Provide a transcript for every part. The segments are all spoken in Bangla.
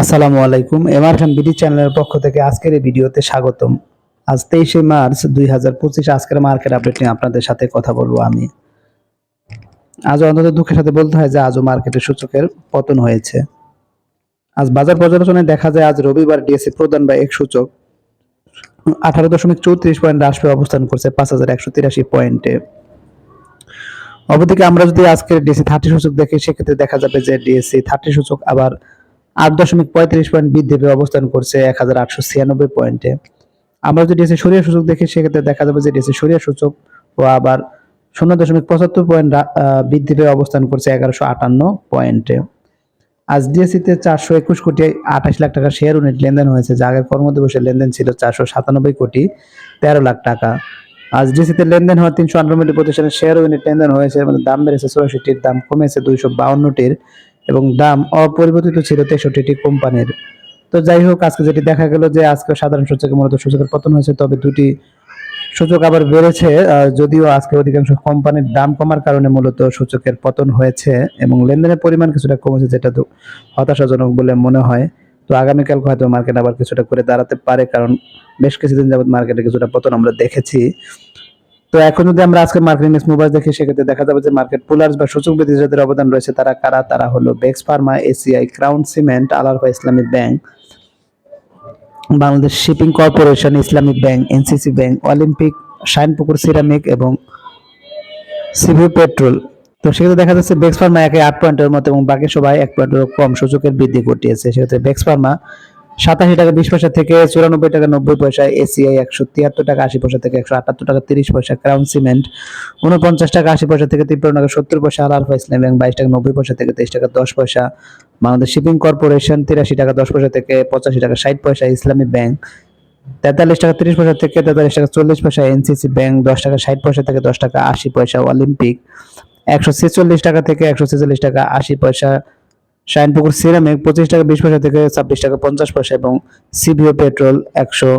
আসসালামু আলাইকুম এমআর খান বিডি চ্যানেলের পক্ষ থেকে আজকের এই ভিডিওতে স্বাগতম। আজ তেইশে মার্চ দুই হাজার পঁচিশ, আজকের মার্কেট আপডেট নিয়ে আপনাদের সাথে কথা বলব আমি। আজ অন্তত দুঃখের সাথে বলতে হয় যে আজও মার্কেটের সূচকের পতন হয়েছে। আজ বাজার পর্যালোচনায় দেখা যায় আজ রবিবার ডিএসসি প্রদান বা এক সূচক আঠারো দশমিক চৌত্রিশ পয়েন্ট হ্রাস পেয়ে অবস্থান করছে পাঁচ হাজার একশো তিরাশি পয়েন্টে। অপরদিকে আমরা যদি আজকের ডিএসসি থার্টি সূচক দেখি, সেক্ষেত্রে দেখা যাবে যে ডিএসসি থার্টি সূচক আবার আট দশমিক পঁয়ত্রিশ পয়েন্ট বৃদ্ধি পেয়ে অবস্থান করছে এক হাজার আটশো ছিয়ানব্বই পয়েন্টে। আমরা যদি ডিএসসি সরিয়া সূচক দেখি, সেক্ষেত্রে দেখা যাবে যে ডিএসসি সরিয়া সূচক ও আবার শূন্য দশমিক পঁচাত্তর পয়েন্ট বৃদ্ধি পেয়ে অবস্থান করছে এগারোশো আটান্ন পয়েন্টে। আজ ডিএসসিতে চারশো একুশ কোটি আঠাশ লাখ টাকা শেয়ার ইউনিট লেনদেন হয়েছে, যা আগের কর্মদিবসের লেনদেন ছিল চারশো সাতানব্বই কোটি তেরো লাখ টাকা। আজ ডিএসসিতে লেনদেন হওয়া তিনশো আটানব্বইটি প্রতিষ্ঠানের শেয়ার ইউনিট লেনদেন হয়েছে মানে দাম বেড়েছে চৌরাশিটির দাম কমেছে দুইশো বাউন্নটির এবং দাম অপরিবর্তিত ছিল তেষট্টিটি কোম্পানির। তো যাই হোক, আজকে যেটি দেখা গেল যে আজকে সাধারণ সূচকে মূলত সূচকের পতন হয়েছে, তবে দুটি সূচক আবার বেড়েছে যদিও আজকে অধিকাংশ কোম্পানির দাম কমার কারণে মূলত সূচকের পতন হয়েছে এবং লেনদেনের পরিমাণ কিছুটা কমেছে, যেটা তো হতাশাজনক বলে মনে হয়। তো আগামীকাল হয়তো মার্কেট আবার কিছুটা করে দাঁড়াতে পারে, কারণ বেশ কিছুদিন যাবত মার্কেটে কিছুটা পতন আমরা দেখেছি। তো এখন যদি আমরা আজকে মার্কেট ইন্ডেক্স মুভার্স দেখি, সেক্ষেত্রে দেখা যাবে যে মার্কেট পুলার্স বা সূচক বৃদ্ধি যাদের অবদান রয়েছে, তারা কারা? তারা হলো বেক্স Pharma ACI crown cement Alarafah Islamic bank Bangladesh shipping corporation Islamic bank NCC bank Olympic Shinepukur ceramic এবং সিভিউ পেট্রোল তো সেক্ষেত্রে দেখা যাচ্ছে বেক্স ফার্মা একে আট পয়েন্টের মতো এবং বাকি সবাই এক পয়েন্টের কম সূচকের বৃদ্ধি ঘটিয়েছে। সেক্ষেত্রে বেক্স ফার্মা সাতাশি টাকা বিশ পয়সা থেকে চুরানব্বই টাকা নব্বই পয়সা এসিআই একশো তিয়াত্তর টাকা, আশি পয়সা থেকে একশো আটাত্তর টাকা, তিরিশ পয়সা ক্রাউন সিমেন্ট উনপঞ্চাশ টাকা, আশি পয়সা থেকে তিপ্পান্ন টাকা, সত্তর পয়সা আল আলফা ইসলাম ব্যাংক বাইশ টাকা, নব্বই পয়সা থেকে তেইশ টাকা, দশ পয়সা বাংলাদেশ শিপিং কর্পোরেশন, তিরাশি টাকা, দশ পয়সা থেকে পঁচাশি টাকা, ষাট পয়সা ইসলামী ব্যাংক, তেতাল্লিশ টাকা, তিরিশ পয়সা থেকে তেতাল্লিশ টাকা, চল্লিশ পয়সা এনসিসি ব্যাংক, দশ টাকা, ষাট পয়সা থেকে দশ টাকা, আশি পয়সা অলিম্পিক, একশো ছেচল্লিশ টাকা থেকে একশো ছেচল্লিশ টাকা, আশি পয়সা শাইনপুকুর সিরামিক পঁচিশ টাকা, বিশ পয়সা থেকে ছাব্বিশ টাকা, পঞ্চাশ পয়সা এবং সিবিও পেট্রোল একশো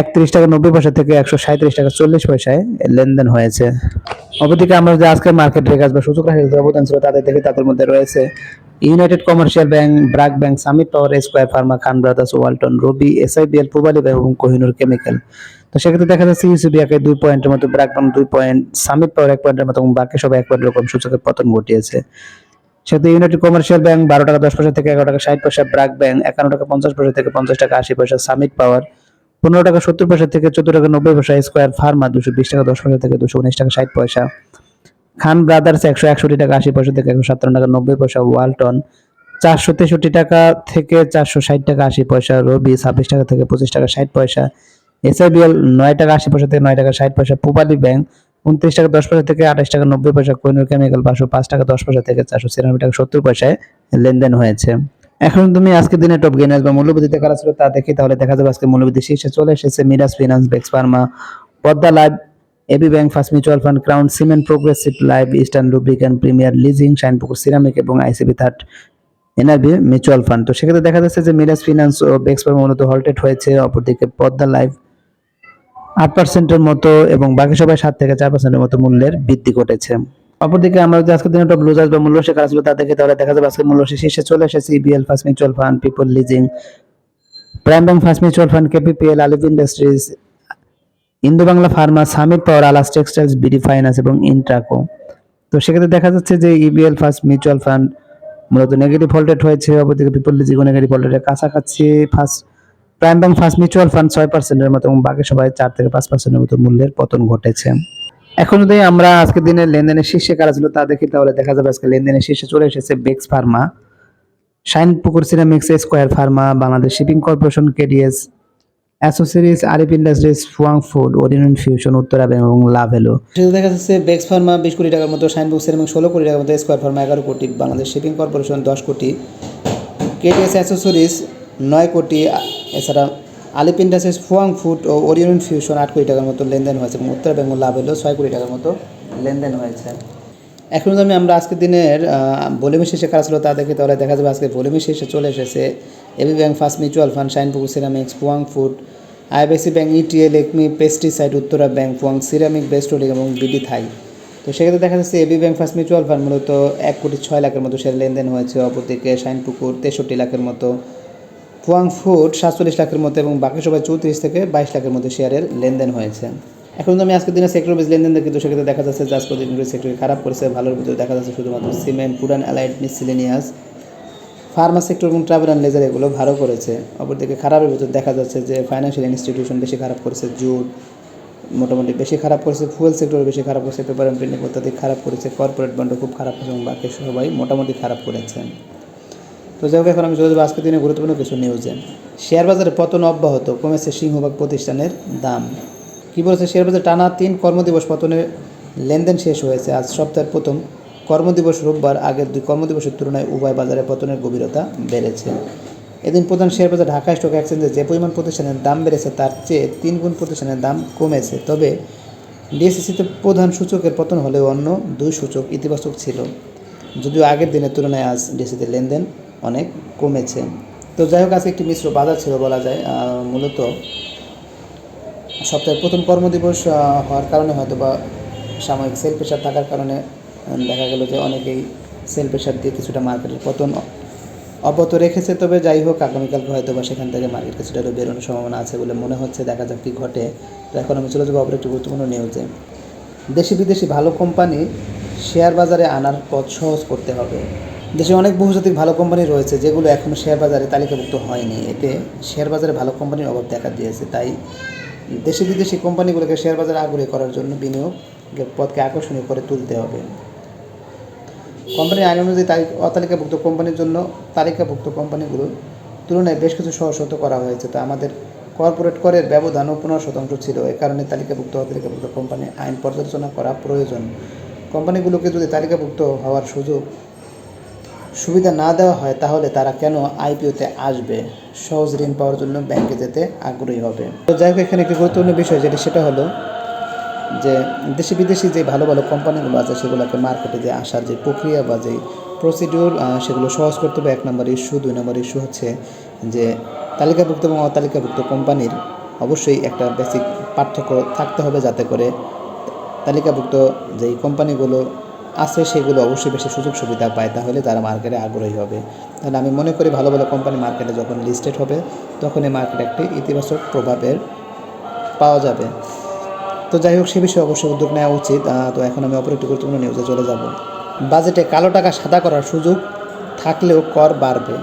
একত্রিশ টাকা, নব্বই পয়সা থেকে একশো সাঁত্রিশ টাকা, চল্লিশ পয়সায় লেনদেন হয়েছে। অপরদিকে আমরা যে আজকের মার্কেট রেখাজ বা সূচক রাশি অবদান ছিল তাদের দেখি তাদের মধ্যে রয়েছে United Commercial bank BRAC bank Summit power Square pharma Khan brothers Walton Robi SIBL Pubali bank এবং কোহিনুর কেমিক্যাল তো সেক্ষেত্রে দেখা যাচ্ছে ইউসিবি একে দুই পয়েন্টের মতো ব্রাক ব্যাংক দুই পয়েন্ট সামিট পাওয়ার এক পয়েন্টের মতো এবং বাকি সব এক পয়েন্ট রকম সূচকের পতন ঘটিয়েছে। সেক্ষেত্রে ইউনাইটেড কমার্শিয়াল ব্যাংক বারো টাকা, দশ পয়সা থেকে এগারো টাকা, ষাট পয়সা ব্রাক ব্যাংক একান্ন টাকা, পঞ্চাশ পয়সা থেকে পঞ্চাশ টাকা, আশি পয়সা সামিট পাওয়ার পনেরো টাকা, সত্তর পয়সা থেকে চোদ্দ টাকা, নব্বই পয়সা স্কোয়ার ফার্মা দুশো বিশ টাকা, দশ পয়সা থেকে দুশো উনিশ টাকা, ষাট পয়সা। খান ব্রাদার্স একশো একষট্টি টাকা, আশি পয়সা থেকে একশো সাতান্ন টাকা, নব্বই পয়সা ওয়ালটন চারশো তেষট্টি টাকা থেকে চারশো ষাট টাকা, আশি পয়সা রবি ছাব্বিশ টাকা থেকে পঁচিশ টাকা, ষাট পয়সা। এসআইবিএল নয় টাকা, আশি পয়সা থেকে নয় টাকা, ষাট পয়সা পূবালী ব্যাংক উনত্রিশ টাকা, দশ পয়সা থেকে আঠাশ টাকা, নব্বই পয়সা কোহিনুর কেমিক্যাল পাঁচশো, পাঁচ টাকা, দশ পয়সা থেকে চারশো, ছিয়ানব্বই টাকা, সত্তর পয়সায় লেনদেন হয়েছে। এখন তুমি আজকে দিনে টপ গেইনার্স বা মূল্যবৃদ্ধিতে কারা ছিল তা দেখি তাহলে দেখা যাবে আজকে মূল্যবৃদ্ধি শীর্ষে চলে এসেছে Miraj finance Bex pharma Padma life AB bank first mutual fund crown cement progressive life eastern lubricant premier leasing Shinepukur ceramic এবং ICB third NRB mutual fund তো সেক্ষেত্রে দেখা যাচ্ছে যে মিরাজ ফিনান্স ও বেক্স ফার্মা মূলত হল্টেড হয়েছে, অপরদিকে পদ্মা লাইভ আট পার্সেন্টের মতো এবং বাকি সবাই সাত থেকে চার পার্সেন্টের মতো মূল্যের বৃদ্ধি ঘটেছে। অপরদিকে আমরা যদি আজকের দিনে টপ লুজার্স বা মূল্য শেখার ছিল তা দেখে, তাহলে দেখা যাবে আজকে মূল্য শীর্ষে চলে এসেছে EBL first mutual fund people leasing prime bank first mutual fund KPPL আলিভ industries Indo Bangla Pharma summit পাওয়ার আলাস টেক্সটাইলস বিডি ফাইন্যান্স এবং ইন্ট্রাকো তো সেক্ষেত্রে দেখা যাচ্ছে যে ইবিএল ফার্স্ট মিউচুয়াল ফান্ড মূলত নেগেটিভ ভোল্টেড হয়েছে, অপরদিকে পিপল লিজিং নেগেটিভ ভোল্টেডের কাছাকাছি। First prime bank first mutual fund ছয় পার্সেন্টের মতো এবং বাকি সবাই চার থেকে পাঁচ পার্সেন্টের মতো মূল্যের পতন ঘটেছে। এখন যদি আমরা আজকে দিনের লেনদেনের শীর্ষে কারা ছিল তা দেখি, তাহলে দেখা যাবে আজকে লেনদেনের শীর্ষে চলে এসেছে Bex pharma Shinepukur ceramics Square pharma Bangladesh shipping corporation KDS accessories Arif industries Fuwang food Orion fusion Uttara এবং লাভেলো সেটা দেখা যাচ্ছে বেক্স ফার্মা বিশ কোটি টাকার মতো শাইন বুক সিরামিক ষোলো কোটি টাকার মতো স্কোয়ার ফার্মা এগারো কোটি বাংলাদেশ শিপিং কর্পোরেশন দশ কোটি কেডিএস অ্যাসেসরিজ নয় কোটি, এছাড়া আলিপ ইন্ডাস্ট্রিজ ফুয়াং ফুড ও ওরিয়ন ফিউশন আট কোটি টাকার মতো লেনদেন হয়েছে এবং উত্তর বেঙ্গল লাভ হলো ছয় কোটি টাকার মতো লেনদেন হয়েছে। এখন যদি আমি আমরা আজকের দিনের ভলিউমের শেষে কাজ ছিল তা দেখি, তাহলে দেখা যাবে আজকে ভলিউমের শেষে চলে এসেছে AB bank, first mutual fund, Shinepukur ceramics Fuwang food IBC bank, ETL, ACME pesticide Uttara bank, Fuwang ceramic, best holding এবং বিডি থাই। তো সেক্ষেত্রে দেখা যাচ্ছে AB bank, first mutual fund মূলত এক কোটি ছয় লাখের মতো শেয়ার লেনদেন হয়েছে, অপরদিকে শাইনপুকুর তেষট্টি লাখের মতো ফুয়াং ফুড সাতচল্লিশ লাখের মধ্যে এবং বাকি সবাই চৌত্রিশ থেকে বাইশ লাখের মধ্যে শেয়ারের লেনদেন হয়েছে। এখন আমি আজকের দিনে সেক্টর বেস লেনদেন দেখি তো সেক্ষেত্রে দেখা যাচ্ছে যে আজকের দিন সেক্টর খারাপ করেছে, ভালোর ভিতরে দেখা যাচ্ছে শুধুমাত্র সিমেন্ট পুরান অ্যালাইড মিসিলেনিয়াস ফার্মা সেক্টর এবং ট্রাভেল অ্যান্ড লেজার এগুলো ভালো করেছে। অপরদিকে খারাপের ভিতরে দেখা যাচ্ছে যে ফাইন্যান্সিয়াল ইনস্টিটিউশন বেশি খারাপ করেছে, জুট মোটামুটি বেশি খারাপ করেছে ফুয়েল সেক্টর বেশি খারাপ করেছে পেপার অ্যান্ড প্রিন্টিং অত্যাধিক খারাপ করেছে কর্পোরেট বন্ড খুব খারাপ করেছে এবং বাকি সবাই মোটামুটি খারাপ করেছে। তো যাই হোক, এখন আমি চলে যাব আজকের দিনে গুরুত্বপূর্ণ কিছু নিউজে শেয়ার বাজারে পতন অব্যাহত, কমেছে সিংহভাগ প্রতিষ্ঠানের দাম। কী বলেছে? শেয়ার বাজারে টানা তিন কর্মদিবস পতনের লেনদেন শেষ হয়েছে। আজ সপ্তাহের প্রথম কর্মদিবস রোববার, আগের দুই কর্মদিবসের তুলনায় উভয় বাজারে পতনের গভীরতা বেড়েছে। এদিন প্রধান শেয়ার বাজার ঢাকা স্টক এক্সচেঞ্জে যে পরিমাণ প্রতিষ্ঠানের দাম বেড়েছে, তার চেয়ে তিন গুণ প্রতিষ্ঠানের দাম কমেছে। তবে ডিএসসিসিতে প্রধান সূচকের পতন হলেও অন্য দুই সূচক ইতিবাচক ছিল। যদিও আগের দিনের তুলনায় আজ ডিএসসিতে লেনদেন অনেক কমেছে। তো যাই হোক আজকে একটি মিশ্র বাজার ছিল বলা যায় মূলত সপ্তাহের প্রথম কর্মদিবস হওয়ার কারণে হয়তো বা সাময়িক সেল প্রেশার থাকার কারণে দেখা গেল যে অনেকেই সেল প্রেশার দিয়ে কিছুটা মার্কেটের পতন অব্যাহত রেখেছে। তবে যাই হোক আগামীকালকে হয়তো বা সেখান থেকে মার্কেট কিছুটা আরও বেরোনোর সম্ভাবনা আছে বলে মনে হচ্ছে। দেখা যাক কী ঘটে। তো এখন আমি চলে যাব অপর একটি গুরুত্বপূর্ণ নিউজে দেশি বিদেশি ভালো কোম্পানি শেয়ার বাজারে আনার পথ সহজ করতে হবে। দেশে অনেক বহুজাতিক ভালো কোম্পানি রয়েছে, যেগুলো এখনও শেয়ার বাজারে তালিকাভুক্ত হয়নি। এতে শেয়ার বাজারে ভালো কোম্পানির অভাব দেখা দিয়েছে। তাই দেশে বিদেশি কোম্পানিগুলোকে শেয়ার বাজারে আগ্রহী করার জন্য বিনিয়োগের পথকে আকর্ষণীয় করে তুলতে হবে। কোম্পানির আইন অনুযায়ী তালিকা অতালিকাভুক্ত কোম্পানির জন্য তালিকাভুক্ত কোম্পানিগুলোর তুলনায় বেশ কিছু সহসত করা হয়েছে। তা আমাদের কর্পোরেট করের ব্যবধানও পনেরো শতাংশ ছিল। এ কারণে তালিকাভুক্ত, অতালিকাভুক্ত কোম্পানি আইন পর্যালোচনা করা প্রয়োজন। কোম্পানিগুলোকে যদি তালিকাভুক্ত হওয়ার সুযোগ সুবিধা না দেওয়া হয়, তাহলে তারা কেন আইপিওতে আসবে? সহজ ঋণ পাওয়ার জন্য ব্যাংকে যেতে আগ্রহী হবে। তো যাই হোক, এখানে একটি গুরুত্বপূর্ণ বিষয় যেটা, সেটা হলো যে দেশি বিদেশি যে ভালো ভালো কোম্পানিগুলো আছে, সেগুলোকে মার্কেটে যে আসার যে প্রক্রিয়া বা যে প্রসিডিওর সেগুলো সহজ করতে হবে। এক নম্বর ইস্যু, দুই নম্বর ইস্যু হচ্ছে যে তালিকাভুক্ত এবং অতালিকাভুক্ত কোম্পানির অবশ্যই একটা বেসিক পার্থক্য থাকতে হবে যাতে করে তালিকাভুক্ত যেই কোম্পানিগুলো আছে, সেগুলো অবশ্যই বেশি সুযোগ সুবিধা পায়, তাহলে তারা মার্কেটে আগ্রহী হবে। তাহলে আমি মনে করি ভালো ভালো কোম্পানি মার্কেটে যখন লিস্টেড হবে, তখন এই মার্কেটে একটি ইতিবাচক প্রভাবের পাওয়া যাবে। তো যাই হোক, সে বিষয়ে অবশ্যই উদ্যোগ নেওয়া উচিত। তো এখন আমি অপর একটি গুরুত্বপূর্ণ নিউজে চলে যাব। বাজেটে কালো টাকা সাদা করার সুযোগ থাকলেও কর বাড়বে।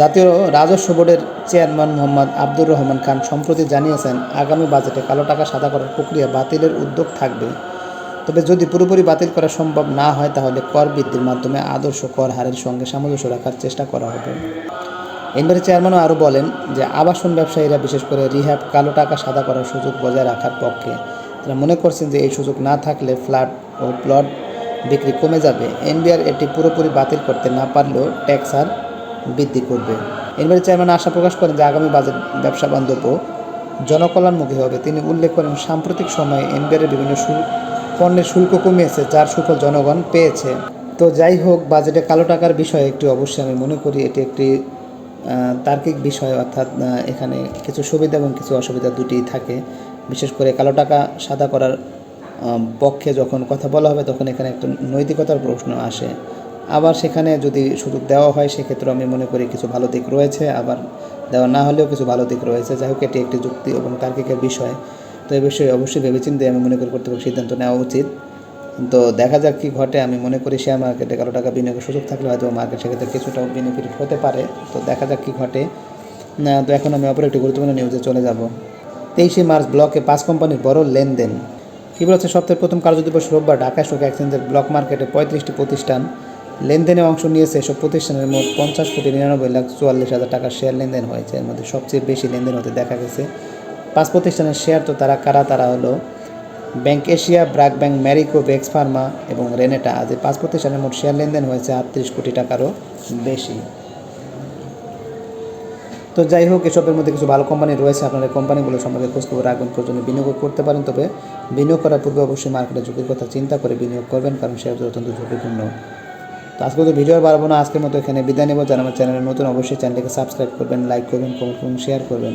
জাতীয় রাজস্ব বোর্ডের চেয়ারম্যান মোহাম্মদ আব্দুর রহমান খান সম্প্রতি জানিয়েছেন, আগামী বাজেটে কালো টাকা সাদা করার প্রক্রিয়া বাতিলের উদ্যোগ থাকবে। তবে যদি পুরোপুরি বাতিল করা সম্ভব না হয়, তাহলে কর বৃদ্ধির মাধ্যমে আদর্শ কর হারের সঙ্গে সামঞ্জস্য রাখার চেষ্টা করা হবে। এনবারের চেয়ারম্যানও আরও বলেন যে, আবাসন ব্যবসায়ীরা বিশেষ করে রিহ্যাব কালো টাকা সাদা করার সুযোগ বজায় রাখার পক্ষে। তারা মনে করছেন যে, এই সুযোগ না থাকলে ফ্ল্যাট ও প্লট বিক্রি কমে যাবে। এনবিআর এটি পুরোপুরি বাতিল করতে না পারলেও ট্যাক্স আর বৃদ্ধি করবে। এনবিআর চেয়ারম্যান আশা প্রকাশ করেন যে, আগামী বাজেট ব্যবসা বান্ধব জনকল্যাণমুখী হবে। তিনি উল্লেখ করেন, সাম্প্রতিক সময়ে এনবিআরের বিভিন্ন পণ্যের শুল্ক কমিয়েছে, যার সুফল জনগণ পেয়েছে। তো যাই হোক, বাজেটে কালো টাকার বিষয়ে একটি অবশ্যই আমি মনে করি এটি একটি তার্কিক বিষয়, অর্থাৎ এখানে কিছু সুবিধা এবং কিছু অসুবিধা দুটিই থাকে। বিশেষ করে কালো টাকা সাদা করার পক্ষে যখন কথা বলা হবে, তখন এখানে একটা নৈতিকতার প্রশ্ন আসে। আবার সেখানে যদি সুযোগ দেওয়া হয় সেক্ষেত্রে আমি মনে করি কিছু ভালো দিক রয়েছে। আবার দেওয়া না হলেও কিছু ভালো দিক রয়েছে। যাই হোক, এটি একটি যুক্তি এবং তার্কিকের বিষয়। তো এ বিষয়ে অবশ্যই ভেবেচিন্তে আমি মনে করি কর্তৃপক্ষ সিদ্ধান্ত নেওয়া উচিত। তো দেখা যাক কি ঘটে। আমি মনে করি শেয়ার মার্কেটে কারও টাকা বিনিয়োগের সুযোগ থাকলে হয়তো মার্কেট সেক্ষেত্রে কিছুটা বেনিফিট হতে পারে। তো দেখা যাক কি ঘটে। না, তো এখন আমি অপর একটি গুরুত্বপূর্ণ নিউজে চলে যাব। তেইশে মার্চ ব্লকে পাঁচ কোম্পানির বড় লেনদেন। কী বলছে? সপ্তাহের প্রথম কার্যদিবস রোববার ঢাকা স্টক এক্সচেঞ্জের ব্লক মার্কেটে পঁয়ত্রিশটি প্রতিষ্ঠান লেনদেনে অংশ নিয়েছে। এসব প্রতিষ্ঠানের মোট পঞ্চাশ কোটি নিরানব্বই লাখ চুয়াল্লিশ হাজার টাকার শেয়ার লেনদেন হয়েছে। এর মধ্যে সবচেয়ে বেশি লেনদেন হতে দেখা গেছে। পাঁচ প্রতিষ্ঠানের শেয়ার তো তারা কারা? তারা হলো bank Asia, BRAC bank, Marico, Bex pharma এবং রেনেটা। আজ পাঁচ প্রতিষ্ঠানের মোট শেয়ার লেনদেন হয়েছে আটত্রিশ কোটি টাকারও বেশি। তো যাই হোক, এসবের মধ্যে কিছু ভালো কোম্পানি রয়েছে। আপনারা কোম্পানিগুলো সম্পর্কে খোঁজখবর রাখবেন, প্রয়োজনে বিনিয়োগ করতে পারেন। তবে বিনিয়োগ করার পূর্বে অবশ্যই মার্কেটে ঝুঁকির কথা চিন্তা করে বিনিয়োগ করবেন, কারণ শেয়ার অত্যন্ত ঝুঁকিপূর্ণ। তো আজকে তো ভিডিও বাড়াবো না, আজকের মতো এখানে বিদায় নেব। যারা আমার চ্যানেলে নতুন, অবশ্যই চ্যানেলটিকে সাবস্ক্রাইব করবেন লাইক করবেন কমেন্ট করুন শেয়ার করবেন।